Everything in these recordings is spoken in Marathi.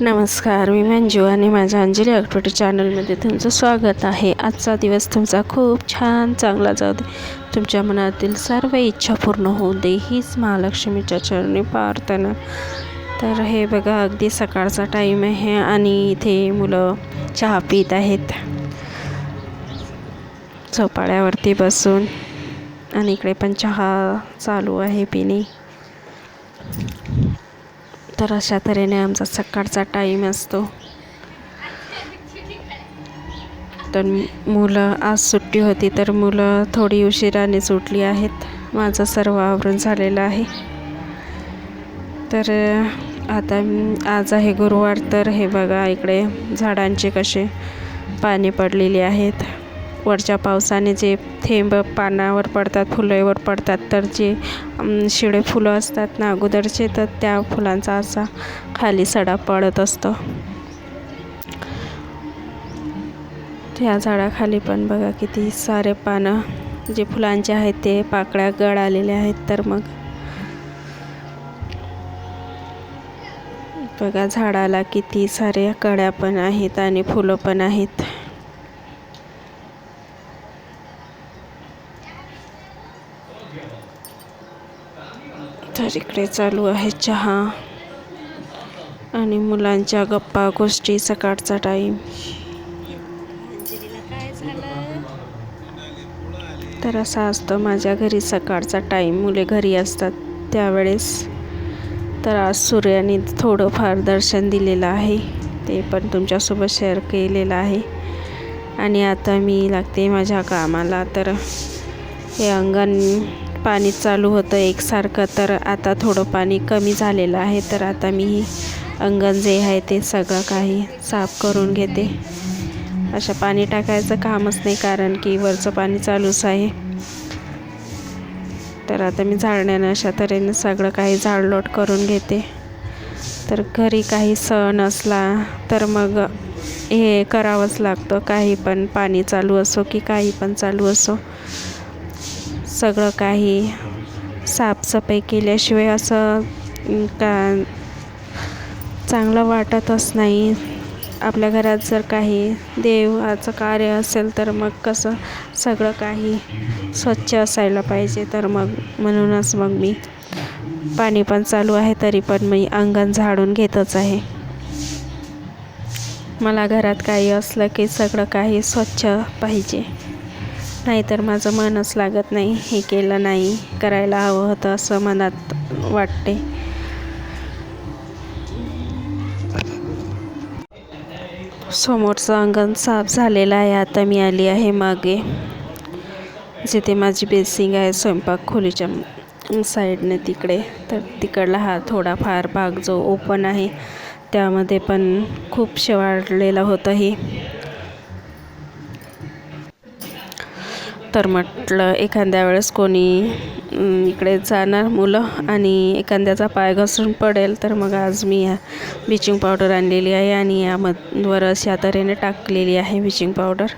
नमस्कार मी मंजू आणि माझ्या अंजली आगटोटी चॅनलमध्ये तुमचं स्वागत आहे. आजचा दिवस तुमचा खूप छान चांगला जाऊ दे. तुमच्या मनातील सर्व इच्छा पूर्ण होऊ दे हीच महालक्ष्मीच्या चरणी प्रार्थना. तर हे बघा अगदी सकाळचा टाईम आहे आणि इथे मुलं चहा पित आहेत. झोपाळ्यावरती बसून आणि इकडे पण चहा चालू आहे पिणे. तर अशा तऱ्हेने आमचा सकाळचा टाईम असतो. तर मुलं आज सुट्टी होती तर मुलं थोडी उशिराने सुटली आहेत. माझं सर्व आवरून झालेलं आहे. तर आता आज आहे गुरुवार तर हे बघा इकडे झाडांचे कसे पाणी पडलेले आहेत. वरच्या पावसाने जे थेंब पानावर पडतात फुलेवर पडतात तर जे शिळे फुलं असतात ना अगोदरचे तर त्या फुलांचा असा खाली सडा पडत असतो. त्या झाडाखाली पण बघा किती सारे पानं जे फुलांचे आहेत ते पाकळ्या गळालेले आहेत तर मग बघा झाडाला किती सारे कड्या पण आहेत आणि फुलं पण आहेत. तर इकडे चालू आहे चहा. आणि मुलांच्या गप्पा गोष्टी सकाळचा टाईम तर असा असतो माझ्या घरी सकाळचा टाईम मुले घरी असतात त्यावेळेस. तर आज सूर्याने थोडंफार दर्शन दिलेलं आहे. ते पण तुमच्यासोबत शेअर केलेलं आहे. आणि आता मी लागते माझ्या कामाला. तर हे अंगण पाणी चालू होतं एकसारखं तर आता थोडं पाणी कमी झालेलं आहे. तर आता मी अंगण जे आहे ते सगळं काही साफ करून घेते. अशा पाणी टाकायचं कामच नाही कारण की वरचं पाणी चालूच आहे. तर आता मी झाडण्यानं अशा तऱ्हेनं सगळं काही झाडलोट करून घेते. तर घरी काही सण असला तर मग हे करावंच लागतं. काही पण पाणी चालू असो की काही पण चालू असो. सगळं काही साफसफाई केल्याशिवाय असं का चांगलं वाटतच नाही. आपल्या घरात जर काही देवाचं कार्य असेल तर मग कसं सगळं काही स्वच्छ असायला पाहिजे. तर मग म्हणूनच मग मी पाणी पण चालू आहे तरी पण मी अंगण झाडून घेतच आहे. मला घरात काही असलं की सगळं काही स्वच्छ पाहिजे. नाहीतर माझं मनच लागत नाही. हे केलं नाही. करायला हवं होतं असं मनात वाटते. समोरचं अंगण साफ झालेलं आहे. आता मी आली आहे मागे. जिथे माझी बेसिंग आहे स्वयंपाक खोलीच्या साईडने तिकडे. तर तिकडला हा थोडाफार भाग जो ओपन आहे त्यामध्ये पण खूप शेवाळलेलं होतं हे. तर म्हटलं एखाद्या वेळेस कोणी इकडे जाणार मुलं आणि एखाद्याचा पाय घसरून पडेल तर मग आज मी या ब्लिचिंग पावडर आणलेली आहे आणि यामधवर अशा तऱ्हेने टाकलेली आहे ब्लिचिंग पावडर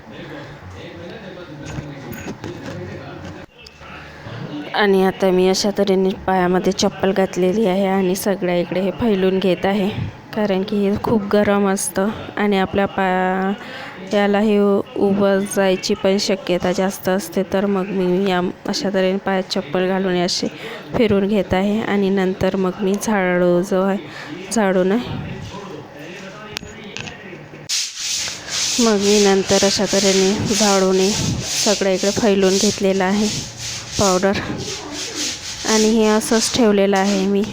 आणि आता मी अशा तऱ्हेने पायामध्ये चप्पल घातलेली आहे आणि सगळ्या इकडे हे फैलून घेत आहे कारण की हे खूप गरम असतं आणि आपल्या पाया यालाही उभं जायची पण शक्यता जास्त असते तर मग मी या अशा तऱ्हेने पायात चप्पल घालून असे फिरून घेत आहे आणि नंतर मग मी झाडू जो आहे झाडून मग मी नंतर अशा तऱ्हेने झाडूने सगळं इकडे फैलून घेतलेलं आहे पावडर आणि हे असंच ठेवलेलं आहे मी.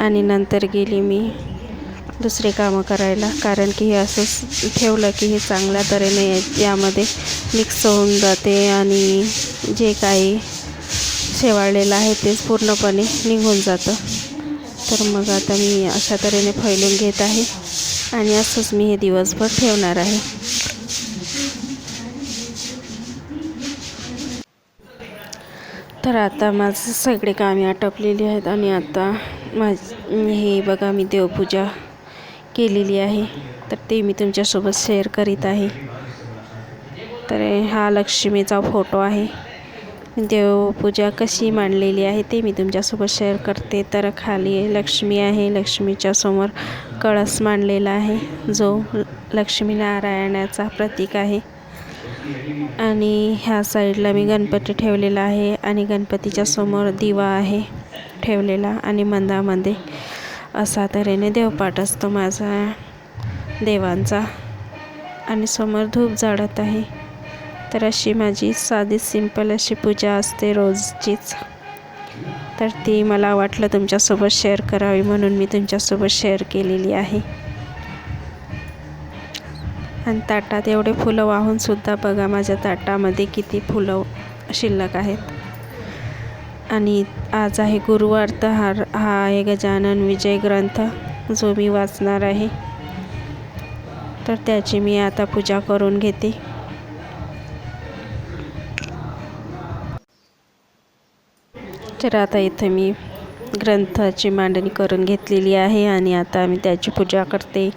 आणि नंतर गेली मी दुसरे कामं करायला. कारण की हे असंच ठेवलं की हे चांगल्या तऱ्हेने यामध्ये मिक्स होऊन जाते आणि जे काही शेवाळलेलं आहे तेच पूर्णपणे निघून जातं. तर मग आता मी अशा तऱ्हेने फैलून घेत आहे आणि असंच मी हे दिवसभर ठेवणार आहे. तर आता माझं सगळे कामे आटपलेली आहेत आणि आता माझ हे बघा मी देवपूजा केलेली आहे. तर ते मी तुमच्यासोबत शेअर करीत आहे. तर हा लक्ष्मीचा फोटो आहे. देवपूजा कशी मांडलेली आहे ते मी तुमच्यासोबत शेअर करते. तर खाली लक्ष्मी आहे. लक्ष्मीच्या समोर कळस मांडलेला आहे. जो लक्ष्मीनारायणाचा प्रतीक आहे. आणि ह्या साईडला मी गणपती ठेवलेला आहे. आणि गणपतीच्या समोर दिवा आहे ठेवलेला आणि मंदामध्ये. असा तऱ्हेने देवपाठ असतो माझा देवांचा. आणि समोर धूप जाळत आहे. तर अशी माझी साधी सिंपल अशी पूजा असते रोजचीच. तर ती मला वाटलं तुमच्यासोबत शेअर करावी म्हणून मी तुमच्यासोबत शेअर केलेली आहे. आणि ताटात एवढे फुलं वाहूनसुद्धा बघा माझ्या ताटामध्ये किती फुलं शिल्लक आहेत. आणि आज आहे गुरुवार तर हा हा आहे गजानन विजय ग्रंथ जो मी वाचणार आहे. तर त्याची मी आता पूजा करून घेते. तर आता इथं मी ग्रंथाची मांडणी करून घेतलेली आहे आणि आता मी त्याची पूजा करते.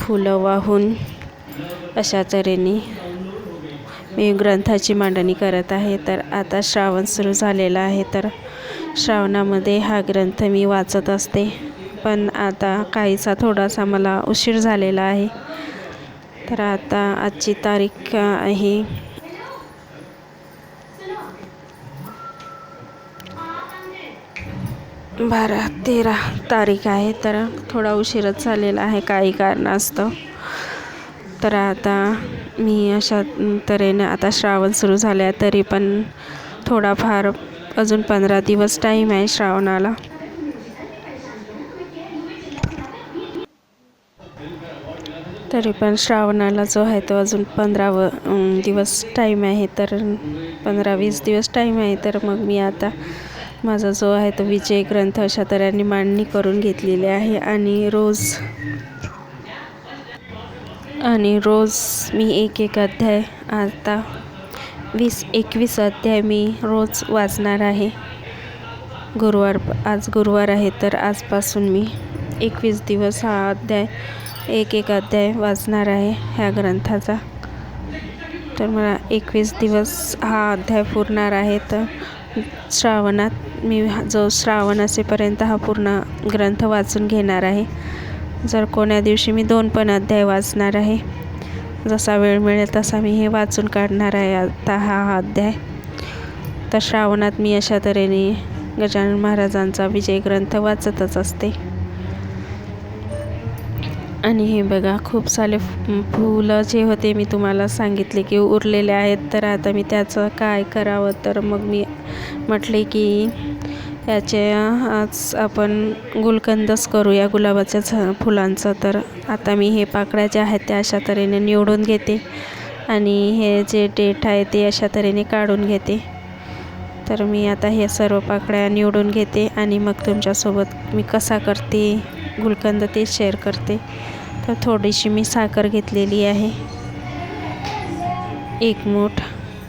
फुलं वाहून अशा तऱ्हेने मी ग्रंथाची मांडणी करत आहे. तर आता श्रावण सुरू झालेला आहे. तर श्रावणामध्ये हा ग्रंथ मी वाचत असते. पण आता काहीसा थोडासा मला उशीर झालेला आहे. तर आता आजची तारीख आहे. बारा तेरा तारीख आहे. तर थोडा उशीरच झालेला आहे. काही कारणास्तव. तर आता मी अशा तऱ्हेनं आता श्रावण सुरू झाले आहे तरी पण थोडाफार अजून पंधरा दिवस टाईम आहे श्रावणाला. तरी पण श्रावणाला जो आहे तो अजून पंधरा व दिवस टाईम आहे तर पंधरा वीस दिवस टाईम आहे तर मग मी आता माझा जो आहे तो विजय ग्रंथ अशा तऱ्हेने मांडणी करून घेतलेली आहे. आणि रोज आणि रोज मी एक एक अध्याय आता वीस एकवीस अध्याय मी रोज वाचणार आहे. गुरुवार आज गुरुवार आहे तर आजपासून मी एकवीस दिवस हा अध्याय एक एक अध्याय वाचणार आहे ह्या ग्रंथाचा. तर मला एकवीस दिवस हा अध्याय पुरणार आहे तर श्रावणात मी जो श्रावण असेपर्यंत हा पूर्ण ग्रंथ वाचून घेणार आहे. जर कोण्या दिवशी मी दोन पण अध्याय वाचणार आहे जसा वेळ मिळेल तसा मी हे वाचून काढणार आहे आता हा अध्याय. तर श्रावणात मी अशा तऱ्हेने गजानन महाराजांचा विजय ग्रंथ वाचतच असते. आणि हे बघा खूप सारे फुलं जे होते मी तुम्हाला सांगितले की उरलेले आहेत तर आता मी त्याचं काय करावं? तर मग मी म्हटले की त्याचे आज आपण गुलकंदच करूया गुलाबाच्या झ फुलांचं. तर आता मी हे पाकळ्या ज्या आहेत त्या अशा तऱ्हेने निवडून घेते. आणि हे जे डेट आहे ते अशा तऱ्हेने काढून घेते. तर मी आता हे सर्व पाकळ्या निवडून घेते आणि मग तुमच्यासोबत मी कसा करते गुलकंद ते शेअर करते. तर थोडीशी मी साखर घेतलेली आहे. एक मूठ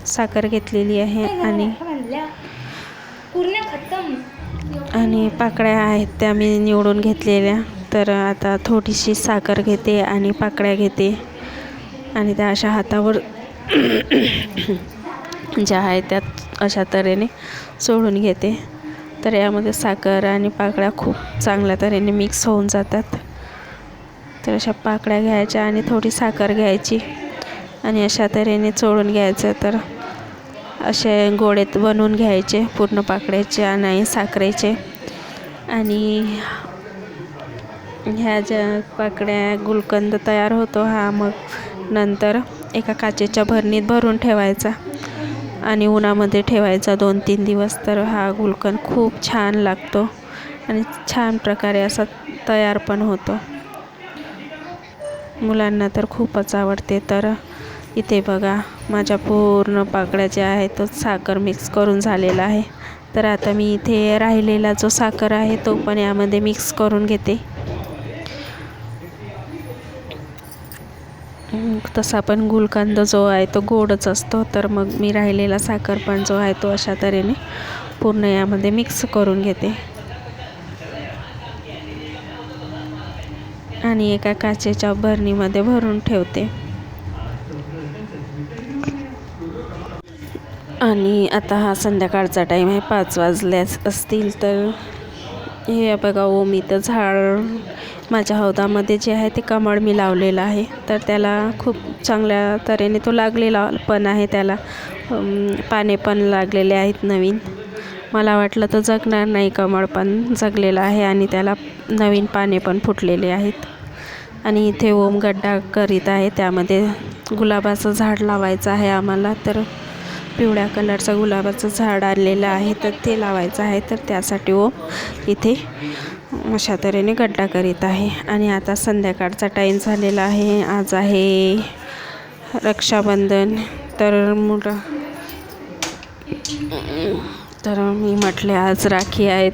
साखर घेतलेली आहे आणि आणि पाकळ्या आहेत त्या मी निवडून घेतलेल्या. तर आता थोडीशी साखर घेते आणि पाकळ्या घेते. आणि त्या अशा हातावर ज्या आहेत त्यात अशा तऱ्हेने सोडून घेते. तर यामध्ये साखर आणि पाकळ्या खूप चांगल्या तऱ्हेने मिक्स होऊन जातात. तर अशा पाकळ्या घ्यायच्या आणि थोडी साखर घ्यायची. आणि अशा तऱ्हेने चोळून घ्यायचं तर असे गोळेत बनवून घ्यायचे पूर्ण पाकळ्याचे आणि साखरेचे. आणि ह्या ज्या पाकळ्या गुलकंद तयार होतो हा मग नंतर एका काचेच्या भरणीत भरून ठेवायचा. आणि उन्हामध्ये ठेवायचा दोन तीन दिवस तर हा गुलकंद खूप छान लागतो आणि छान प्रकारे असा तयार पण होतो. मुलांना तर खूपच आवडते तर इथे बघा माझ्या पूर्ण पाकळ्या ज्या आहेत तो साखर मिक्स करून झालेला आहे. तर आता मी इथे राहिलेला जो साखर आहे तो पण यामध्ये मिक्स करून घेते. तसा पण गुलकंद जो आहे तो गोडच असतो. तर मग मी राहिलेला साखर पण जो आहे तो अशा तऱ्हेने पूर्ण यामध्ये मिक्स करून घेते. आणि एका काचेच्या भरणीमध्ये भरून ठेवते. आणि आता हा संध्याकाळचा टाईम आहे पाच वाजल्यास असतील तर हे बघा ओम इथं झाड माझ्या हौदामध्ये जे आहे ते कमळ मी लावलेलं आहे. तर त्याला खूप चांगल्या तऱ्हेने तो लागलेला पण आहे त्याला. पाने पण लागलेले आहेत नवीन. मला वाटलं तर जगणार नाही कमळ पण जगलेलं आहे आणि त्याला नवीन पाने पण फुटलेले आहेत. आणि इथे ओम गड्डा करीत आहे त्यामध्ये गुलाबाचं झाड लावायचं आहे आम्हाला. तर पिवळ्या कलरचं गुलाबाचं झाड आलेलं आहे तर ते लावायचं आहे तर त्यासाठी ओ इथे अशा तऱ्हेने गड्डा करीत आहे. आणि आता संध्याकाळचा टाईम झालेला आहे. आज आहे रक्षाबंधन. तर मुलं तर मी म्हटले आज राखी आहेत.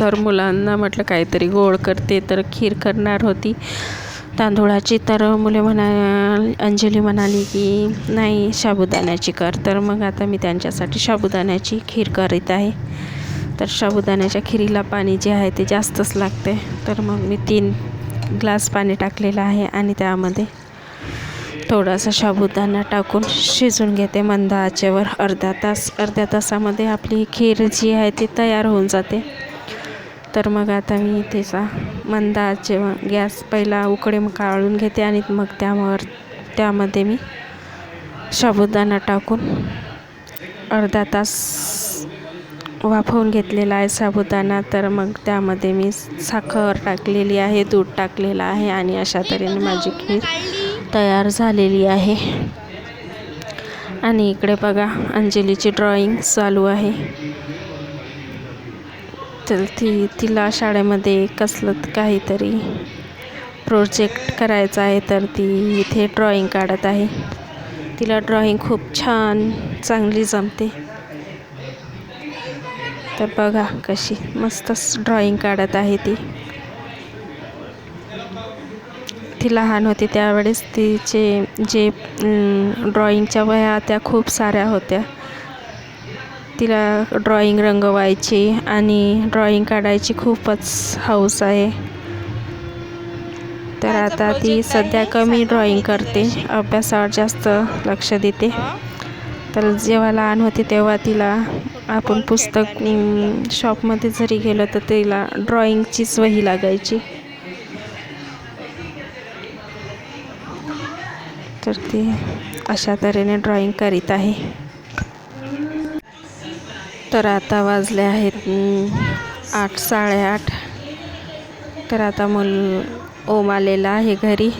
तर मुलांना म्हटलं काहीतरी गोड करते. तर खीर करणार होती. तांदूळाची तर मुले म्हणा अंजली म्हणाली की नाही साबुदाण्याची कर. तर मग आता मी त्यांच्यासाठी साबुदाण्याची खीर करीत आहे. तर साबुदाण्याच्या खिरीला पाणी जे आहे ते जास्तच लागते. तर मग मी तीन ग्लास पाणी टाकलेलं आहे आणि त्यामध्ये थोडासा साबुदाणा टाकून शिजून घेते मंद आचेवर. अर्धा तास अर्ध्या तासामध्ये आपली खीर जी आहे ती तयार होऊन जाते. तर मग आता मी त्याचा मंदा जेव्हा गॅस पहिला उकडे काढून घेते आणि मग त्यावर त्यामध्ये मी साबुदाणा टाकून अर्धा तास वाफवून घेतलेला आहे साबुदाणा. तर मग त्यामध्ये मी साखर टाकलेली आहे दूध टाकलेलं आहे आणि अशा तऱ्हेने माझी खीर तयार झालेली आहे. आणि इकडे बघा अंजलीची ड्रॉइंग चालू आहे. तर ती तिला शाळेमध्ये कसलं काहीतरी प्रोजेक्ट करायचा आहे तर ती इथे ड्रॉईंग काढत आहे. तिला ड्रॉईंग खूप छान चांगली जमते. तर बघा कशी मस्तच ड्रॉईंग काढत आहे ती. ती लहान होती त्यावेळेस तिचे जे ड्रॉईंगच्या वह्या त्या खूप साऱ्या होत्या. तिला ड्रॉइंग रंगवायची आणि ड्रॉइंग काढायची खूपच हौस आहे. तर आता ती सध्या कमी ड्रॉइंग करते. अभ्यासावर जास्त लक्ष देते. तर जेव्हा लहान होती तेव्हा तिला आपण पुस्तक शॉपमध्ये जरी गेलो तर तिला ड्रॉइंगचीच वही लागायची. तर ती अशा तऱ्हेने ड्रॉइंग करीत आहे. तर आता वाजले आहेत आठ साडेआठ. तर आता मुल ओम आलेला आहे घरी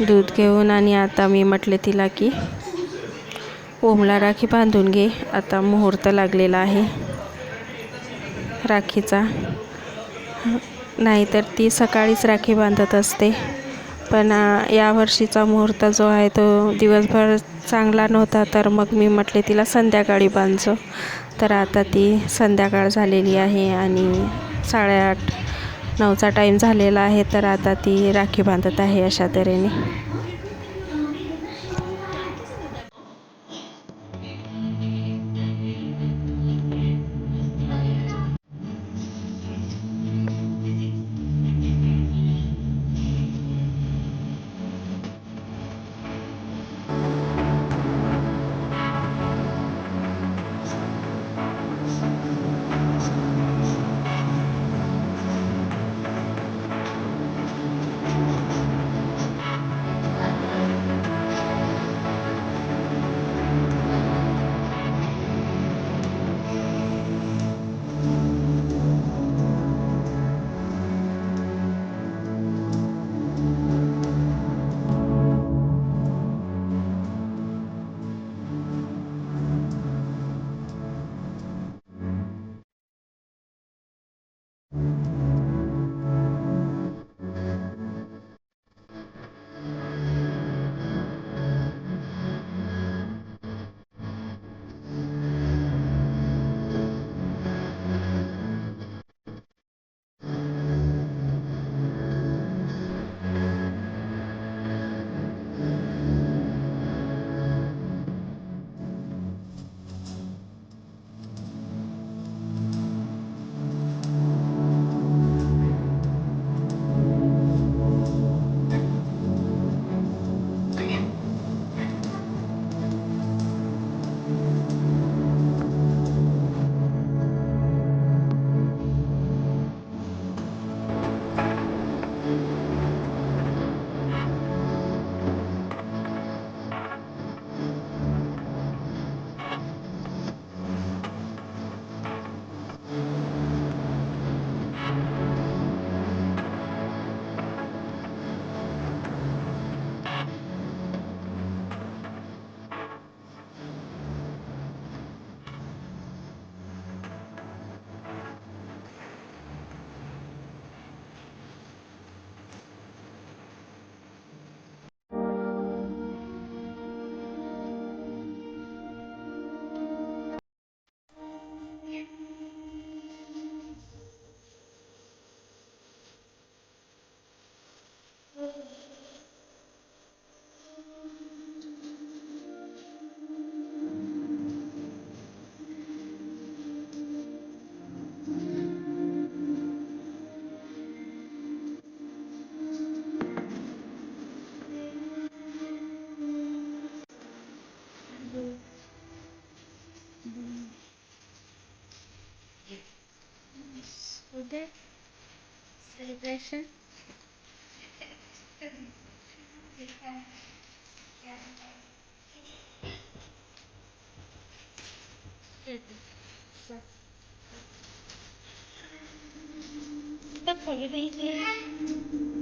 दूध घेऊन आणि आता मी म्हटले तिला की ओमला राखी बांधून घे आता मुहूर्त लागलेला आहे राखीचा. नाहीतर ती सकाळीच राखी बांधत असते. पण यावर्षीचा मुहूर्त जो आहे तो दिवसभर चांगला नव्हता तर मग मी म्हटले तिला संध्याकाळी बांधजो. तर आता ती संध्याकाळ झालेली आहे आणि साडेआठ नऊचा टाईम झालेला आहे तर आता ती राखी बांधत आहे अशा तऱ्हेने. organization? That's what you think.